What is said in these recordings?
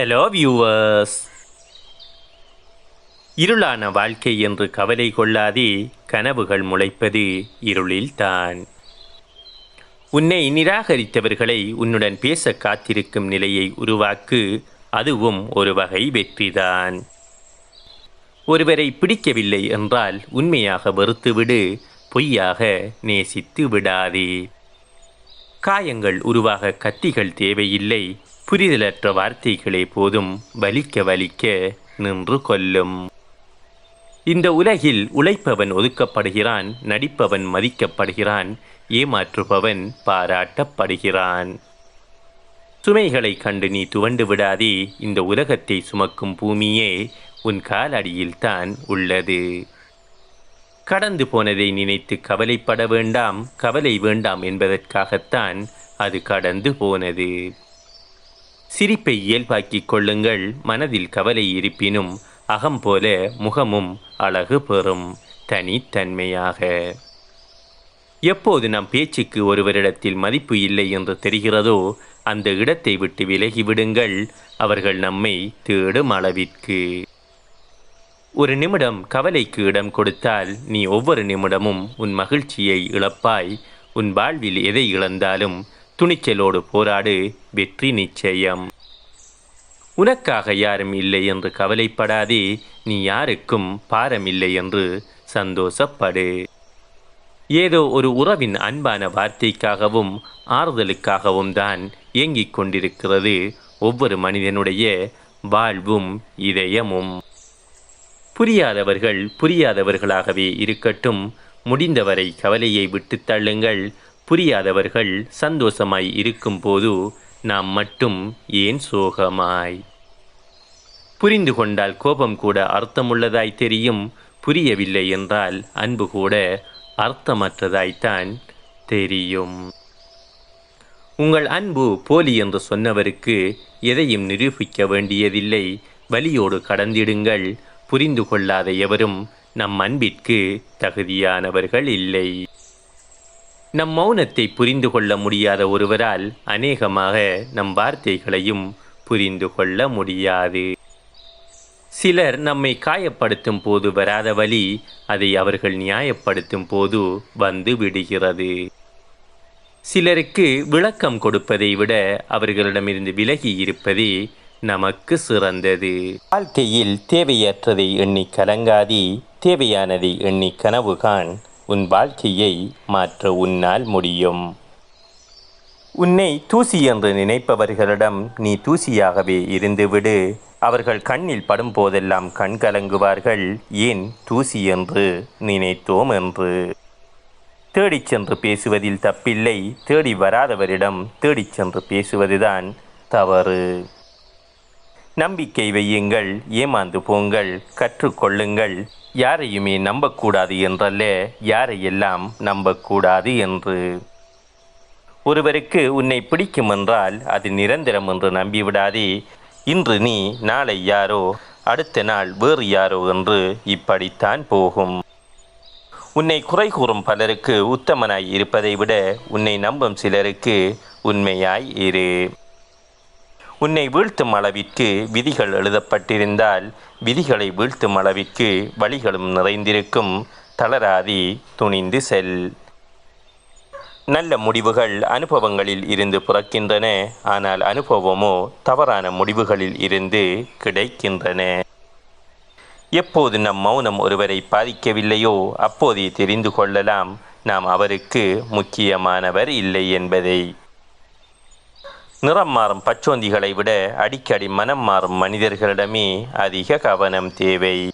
Hello viewers இருளான வாழ்க்கை என்று கவலை கொள்ளாதே கனவுகள் முளைப்பது இருளில்தான். உன்னை நிராகரித்தவர்களை உன்னுடன் பேச காத்திருக்கும் நிலையை உருவாக்கு அதுவும் ஒரு வகை வெற்றிதான். ஒருவரை பிடிக்கவில்லை என்றால் உண்மையாக வெறுத்துவிடு பொய்யாக நேசித்து விடாதே காயங்கள் உருவாக கத்திகள் தேவையில்லை புரிதலற்ற வார்த்தைகளே போதும் வலிக்க வலிக்க நின்று கொல்லும் இந்த உலகில் உழைப்பவன் ஒதுக்கப்படுகிறான் நடிப்பவன் மதிக்கப்படுகிறான் ஏமாற்றுபவன் பாராட்டப்படுகிறான். சுமைகளை கண்டு நீ துவண்டு விடாதே இந்த உலகத்தை சுமக்கும் பூமியே உன் காலடியில்தான் உள்ளது. கடந்து போனதை நினைத்து கவலைப்பட வேண்டாம் கவலை வேண்டாம் என்பதற்காகத்தான் அது கடந்து போனது. சிரிப்பை இயல்பாக்கிக் கொள்ளுங்கள். மனதில் கவலை இருப்பினும் அகம் போல முகமும் அழகு பெறும். தனித்தன்மையாக. எப்போது நம் பேச்சுக்கு ஒருவரிடத்தில் மதிப்பு இல்லை என்று தெரிகிறதோ அந்த இடத்தை விட்டு விலகி விடுங்கள். அவர்கள் நம்மை தேடும் அளவிற்கு. ஒரு நிமிடம் கவலைக்கு இடம் கொடுத்தால் நீ ஒவ்வொரு நிமிடமும் உன் மகிழ்ச்சியை இழப்பாய். உன் வாழ்வில் எதை இழந்தாலும் துணிச்சலோடு போராடு வெற்றி நிச்சயம். உனக்காக யாரும் இல்லை என்று கவலைப்படாதே நீ யாருக்கும் பாரமில்லை என்று சந்தோஷப்படு. ஏதோ ஒரு உறவின் அன்பான வார்த்தைக்காகவும் ஆறுதலுக்காகவும் தான் இயங்கிக் கொண்டிருக்கிறது ஒவ்வொரு மனிதனுடைய வாழ்வும் இதயமும். புரியாதவர்கள் புரியாதவர்களாகவே இருக்கட்டும் முடிந்தவரை கவலையை விட்டு தள்ளுங்கள் புரியாதவர்கள் சந்தோஷமாய் இருக்கும்போது நாம் மட்டும் ஏன் சோகமாய்? புரிந்து கொண்டால் கோபம் கூட அர்த்தமுள்ளதாய் தெரியும் புரியவில்லை என்றால் அன்பு கூட அர்த்தமற்றதாய்த்தான் தெரியும். உங்கள் அன்பு போலி என்று சொன்னவருக்கு எதையும் நிரூபிக்க வேண்டியதில்லை வலியோடு கடந்திடுங்கள் புரிந்து கொள்ளாத எவரும் நம் அன்பிற்கு தகுதியானவர்கள் இல்லை. நம் மௌனத்தை புரிந்து கொள்ள முடியாத ஒருவரால் அநேகமாக நம் வார்த்தைகளையும் புரிந்து கொள்ள முடியாது. சிலர் நம்மை காயப்படுத்தும் போது வராத வழி அதை அவர்கள் நியாயப்படுத்தும் போது வந்து விடுகிறது. சிலருக்கு விளக்கம் கொடுப்பதை விட அவர்களிடமிருந்து விலகி இருப்பதே நமக்கு சிறந்தது. வாழ்க்கையில் தேவையற்றதை எண்ணி கலங்காதி தேவையானதை எண்ணி கனவு காண். உன் வாழ்க்கையை மாற்ற உன்னால் முடியும். உன்னை தூசி என்று நினைப்பவர்களிடம் நீ தூசியாகவே இருந்துவிடு. அவர்கள் கண்ணில் படும் போதெல்லாம் கண் கலங்குவார்கள். ஏன் தூசி என்று நினைத்தோம் என்று. தேடிச் சென்று பேசுவதில் தப்பில்லை. தேடி வராதவரிடம் தேடிச் சென்று பேசுவதுதான் தவறு. நம்பிக்கை வையுங்கள். ஏமாந்து போங்கள். கற்றுக்கொள்ளுங்கள் யாரையுமே நம்பக்கூடாது என்றல்ல யாரையெல்லாம் நம்பக்கூடாது என்று. ஒருவருக்கு உன்னை பிடிக்கும் என்றால் அது நிரந்தரம் என்று நம்பிவிடாதே. இன்று நீ நாளை யாரோ அடுத்த நாள் வேறு யாரோ என்று இப்படித்தான் போகும். உன்னை குறை கூறும் பலருக்கு உத்தமனாய் இருப்பதை விட உன்னை நம்பும் சிலருக்கு உண்மையாய் இரு. உன்னை வீழ்த்தும் அளவிற்கு விதிகள் எழுதப்பட்டிருந்தால் விதிகளை வீழ்த்தும் அளவிற்கு வழிகளும் நிறைந்திருக்கும். தளராதி துணிந்து செல். நல்ல முடிவுகள் அனுபவங்களில் இருந்து பிறக்கின்றன. ஆனால் அனுபவமோ தவறான முடிவுகளில் இருந்து கிடைக்கின்றன. எப்போது நம் மௌனம் ஒருவரை பாதிக்கவில்லையோ அப்போதே தெரிந்து கொள்ளலாம். நாம் அவருக்கு முக்கியமானவர் இல்லை என்பதை. நிறம் மாறும் பச்சோந்திகளை விட அடிக்கடி மனம் மாறும் மனிதர்களிடமே அதிக கவனம் தேவை.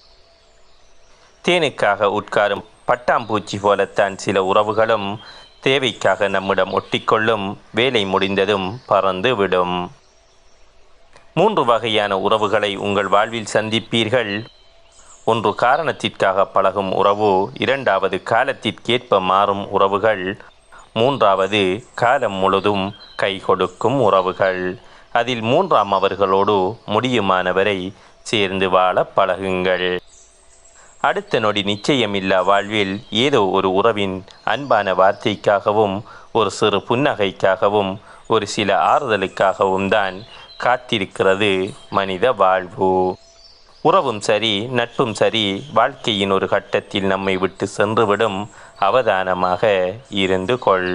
தேனுக்காக உட்காரும் பட்டாம்பூச்சி போலத்தான் சில உறவுகளும் தேவைக்காக நம்மிடம் ஒட்டிக்கொள்ளும் வேலை முடிந்ததும் பறந்து விடும் மூன்று வகையான உறவுகளை உங்கள் வாழ்வில் சந்திப்பீர்கள். ஒன்று காரணத்திற்காக பழகும் உறவு இரண்டாவது காலத்திற்கேற்ப மாறும் உறவுகள் மூன்றாவது காலம் முழுதும் கை கொடுக்கும் உறவுகள். அதில் மூன்றாம் அவர்களோடு முடியுமானவரை சேர்ந்து வாழ பழகுங்கள். அடுத்த நொடி நிச்சயமில்லா வாழ்வில் ஏதோ ஒரு உறவின் அன்பான வார்த்தைக்காகவும் ஒரு சிறு புன்னகைக்காகவும் ஒரு சில ஆறுதலுக்காகவும் தான் காத்திருக்கிறது மனித வாழ்வு. உறவும் சரி நட்பும் சரி வாழ்க்கையின் ஒரு கட்டத்தில் நம்மை விட்டு சென்றுவிடும் அவதானமாக இருந்து கொள்.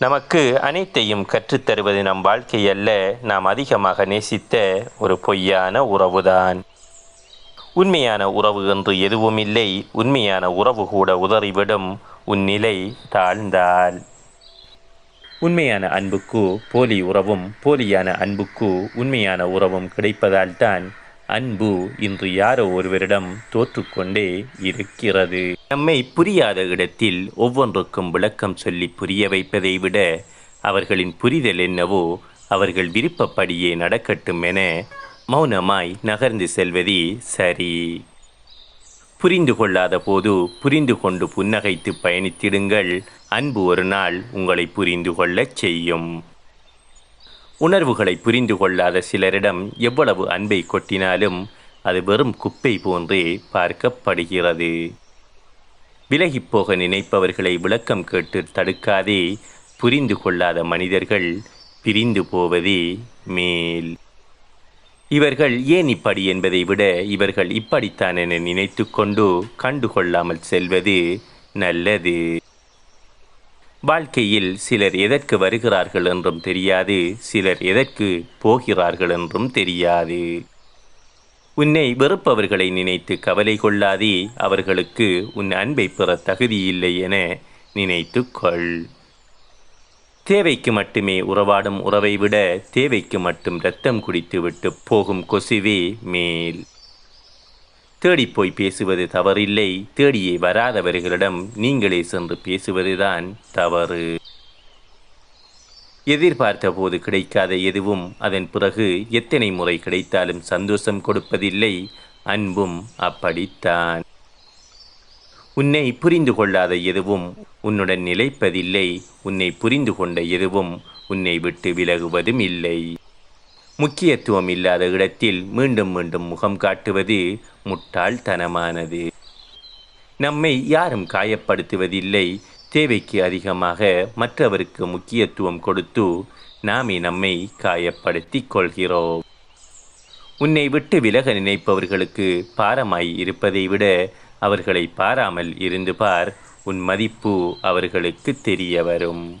நமக்கு அனைத்தையும் கற்றுத்தருவது நம் வாழ்க்கை அல்ல நாம் அதிகமாக நேசித்த ஒரு பொய்யான உறவுதான். உண்மையான உறவு என்று எதுவும் இல்லை உண்மையான உறவு கூட உதறிவிடும் உன் நிலை தாழ்ந்தால். உண்மையான அன்புக்கு போலி உறவும் போலியான அன்புக்கு உண்மையான உறவும் கிடைப்பதால் தான் அன்பு இன்று யாரோ ஒருவரிடம் தோற்றுக்கொண்டே இருக்கிறது. நம்மை புரியாத இடத்தில் ஒவ்வொன்றுக்கும் விளக்கம் சொல்லி புரிய வைப்பதை விட அவர்களின் புரிதல் என்னவோ அவர்கள் விருப்பப்படியே நடக்கட்டும் என மௌனமாய் நகர்ந்து செல்வதே சரி. புரிந்து கொள்ளாத போது புரிந்து கொண்டு புன்னகைத்து பயணித்திடுங்கள். அன்பு ஒரு நாள் உங்களை புரிந்து கொள்ளச் செய்யும். உணர்வுகளை புரிந்து கொள்ளாத சிலரிடம் எவ்வளவு அன்பை கொட்டினாலும் அது வெறும் குப்பை போன்றே பார்க்கப்படுகிறது. விலகிப் போக நினைப்பவர்களை விளக்கம் கேட்டு தடுக்காதே புரிந்து கொள்ளாத மனிதர்கள் பிரிந்து போவதே மேல். இவர்கள் ஏன் இப்படி என்பதை விட இவர்கள் இப்படித்தான் என நினைத்து கொண்டு கண்டுகொள்ளாமல் செல்வது நல்லது. வாழ்க்கையில் சிலர் எதற்கு வருகிறார்கள் என்றும் தெரியாது சிலர் எதற்கு போகிறார்கள் என்றும் தெரியாது. உன்னை வெறுப்பவர்களை நினைத்து கவலை கொள்ளாதே அவர்களுக்கு உன் அன்பை பெற தகுதியில்லை என நினைத்து கொள். தேவைக்கு மட்டுமே உறவாடும் உறவை விட தேவைக்கு மட்டும் ரத்தம் குடித்து விட்டு போகும் கொசுவே மேல். தேடிப்போய் பேசுவது தவறில்லை. தேடியே வராதவர்களிடம் நீங்களே சென்று பேசுவதுதான் தவறு. எதிர்பார்த்த போது கிடைக்காத எதுவும் அதன் பிறகு எத்தனை முறை கிடைத்தாலும் சந்தோஷம் கொடுப்பதில்லை. அன்பும் அப்படித்தான். உன்னை புரிந்து கொள்ளாத எதுவும் உன்னுடன் நிலைப்பதில்லை. உன்னை புரிந்து கொண்ட எதுவும் உன்னை விட்டு விலகுவதும் இல்லை. முக்கியத்துவம் இல்லாத இடத்தில் மீண்டும் மீண்டும் முகம் காட்டுவது முட்டாள்தனமானது. நம்மை யாரும் காயப்படுத்துவதில்லை. தேவைக்கு அதிகமாக மற்றவருக்கு முக்கியத்துவம் கொடுத்து நாமே நம்மை காயப்படுத்திக் கொள்கிறோம். உன்னை விட்டு விலக நினைப்பவர்களுக்கு பாரமாய் இருப்பதை விட அவர்களை பாராமல் இருந்து பார். உன் மதிப்பு அவர்களுக்கு தெரிய வரும்.